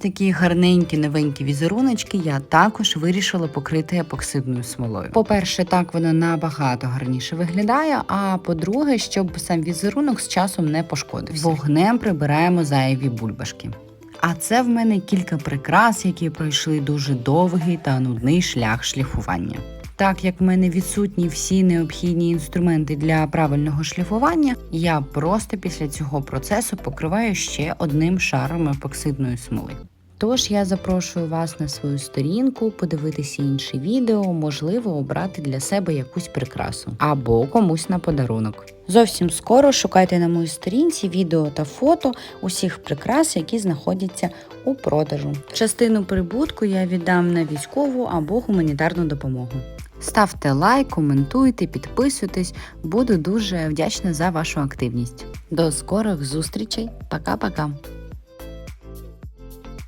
такі гарненькі новенькі візеруночки я також вирішила покрити епоксидною смолою. По-перше, так воно набагато гарніше виглядає. А по-друге, щоб сам візерунок з часом не пошкодився. Вогнем прибираємо зайві бульбашки. А це в мене кілька прикрас, які пройшли дуже довгий та нудний шлях шліфування. Так як в мене відсутні всі необхідні інструменти для правильного шліфування, я просто після цього процесу покриваю ще одним шаром епоксидної смоли. Тож я запрошую вас на свою сторінку, подивитися інші відео, можливо, обрати для себе якусь прикрасу або комусь на подарунок. Зовсім скоро шукайте на моїй сторінці відео та фото усіх прикрас, які знаходяться у продажу. Частину прибутку я віддам на військову або гуманітарну допомогу. Ставте лайк, коментуйте, підписуйтесь. Буду дуже вдячна за вашу активність. До скорих зустрічей. Пока-пока.